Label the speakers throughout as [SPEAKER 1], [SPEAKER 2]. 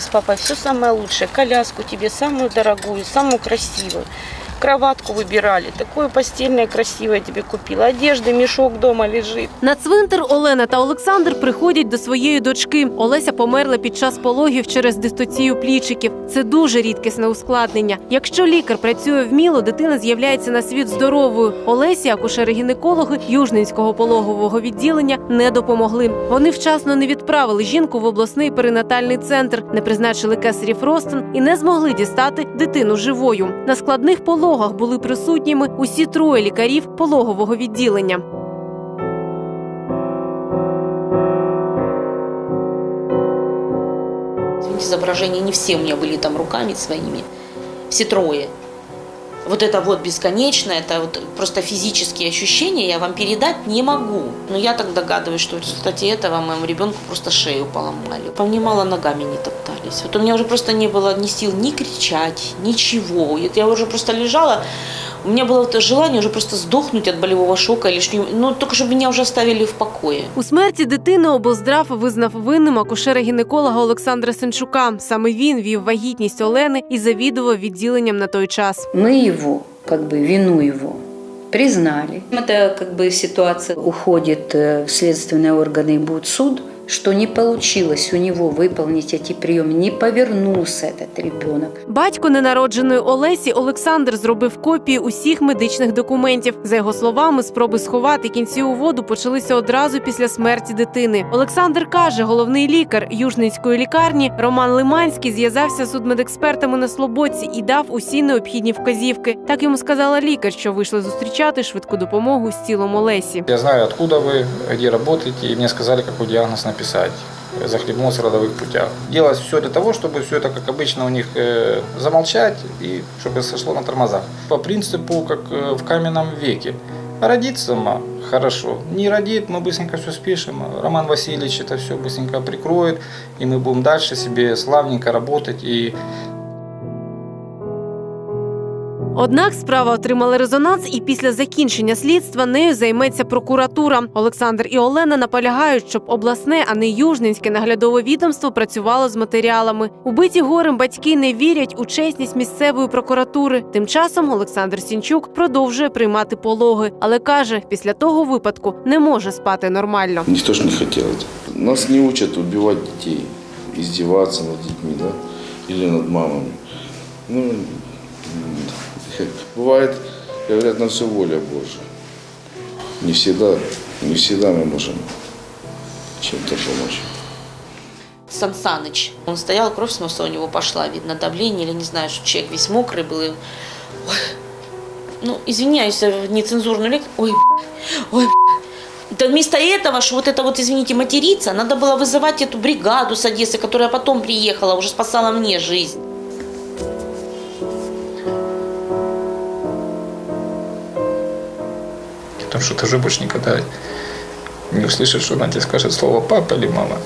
[SPEAKER 1] с папой все самое лучшее. Коляску тебе самую дорогую, самую красивую. Кроватку выбирали. Такое постельное красивое тебе купила. Одежды, мешок дома лежит.
[SPEAKER 2] На цвинтар Олена та Олександр приходять до своєї дочки. Олеся померла під час пологів через дистоцію плічиків. Це дуже рідкісне ускладнення. Якщо лікар працює вміло, дитина з'являється на світ здоровою. Олесі, акушери-гінекологи Южненського пологового відділення не допомогли. Вони вчасно не відправили жінку в обласний перинатальний центр, не призначили кесарів розтин і не змогли дістати дитину живою. На складних пологах були присутніми усі троє лікарів пологового відділення.
[SPEAKER 3] Извините, изображения не все у меня были там руками своими, все трое. Вот это вот бесконечно, это вот просто физические ощущения я вам передать не могу. Но я так догадываюсь, что в результате этого моему ребенку просто шею поломали. Понимала, ногами не топтались. Вот у меня уже просто не было ни сил ни кричать, ничего. Я уже просто лежала, у меня было вот желание уже просто сдохнуть от болевого шока, или что ну только чтобы меня уже оставили в покое.
[SPEAKER 2] У смерті дитини облздрав визнав винним акушера-гінеколога Олександра Сенчука. Саме він вів вагітність Олени і завідував відділенням на той час.
[SPEAKER 4] Мы его, как бы вину его, признали. Это как бы ситуация уходит э, в следственные органы и будет суд, что не получилось у него выполнить эти приемы, не повернулся этот ребенок.
[SPEAKER 2] Батько ненародженої Олесі Олександр зробив копії усіх медичних документів. За його словами, спроби сховати кінціву воду почалися одразу після смерті дитини. Олександр каже, головний лікар Южницької лікарні Роман Лиманський зв'язався з судмедекспертами на Слободці і дав усі необхідні вказівки. Так йому сказала лікар, що вийшли зустрічати швидку допомогу з тілом Олесі.
[SPEAKER 5] Я знаю, откуда вы, где работаете, и мне сказали, какой диагноз Написать. Захлебнулся в родовых путях. Делалось все для того, чтобы все это, как обычно, у них э, замолчать и чтобы сошло на тормозах. По принципу, как э, в каменном веке. Родит сама, хорошо. Не родит, мы быстренько все спишем. Роман Васильевич это все быстренько прикроет, и мы будем дальше себе славненько работать и
[SPEAKER 2] Однак справа отримала резонанс, і після закінчення слідства нею займеться прокуратура. Олександр і Олена наполягають, щоб обласне, а не южненське наглядове відомство працювало з матеріалами. Убиті горем батьки не вірять у чесність місцевої прокуратури. Тим часом Олександр Сінчук продовжує приймати пологи, але каже, після того випадку не може спати нормально.
[SPEAKER 6] Никто же не этого. Нас не учат убивать детей, издеваться над детьми, да, или над мамами. Ну, бывает, говорят, на все воля Божья. Не всегда, не всегда мы можем чем-то помочь.
[SPEAKER 3] Сан Саныч. Он стоял, кровь с носа у него пошла, видно, давление или не знаю, что человек весь мокрый был. и- Ой. Ну, извиняюсь за нецензурную лексику. Ой, ой, да вместо этого, что вот это вот, извините, материться, надо было вызывать эту бригаду с Одессы, которая потом приехала, уже спасала мне жизнь.
[SPEAKER 5] Потому что ты же больше никогда не услышишь, что она тебе скажет слово папа или мама.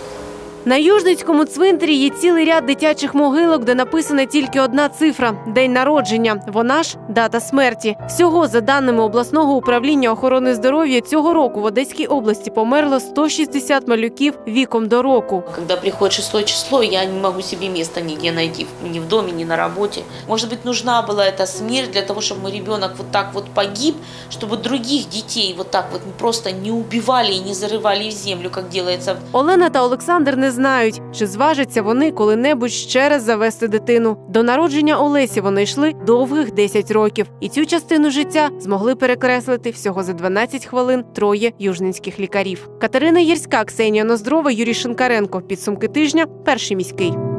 [SPEAKER 2] На Южницькому цвинтарі є цілий ряд дитячих могилок, де написана тільки одна цифра день народження. Вона ж дата смерті. Всього за даними обласного управління охорони здоров'я цього року в Одеській області померло 160 малюків віком до року.
[SPEAKER 3] Когда приходит шестое число, я не могу себе места нигде найти, ни в доме, ни на работе. Может быть, нужна была эта смерть для того, чтобы мой ребенок вот так вот погиб, чтобы других детей вот так вот просто не убивали и не зарывали в землю, как делается
[SPEAKER 2] Олена та Олександр не знають, чи зважаться вони коли-небудь ще раз завести дитину. До народження Олесі вони йшли довгих 10 років, і цю частину життя змогли перекреслити всього за 12 хвилин троє южненських лікарів. Катерина Єрська, Ксенія Ноздрова, Юрій Шинкаренко. Підсумки тижня. Перший міський.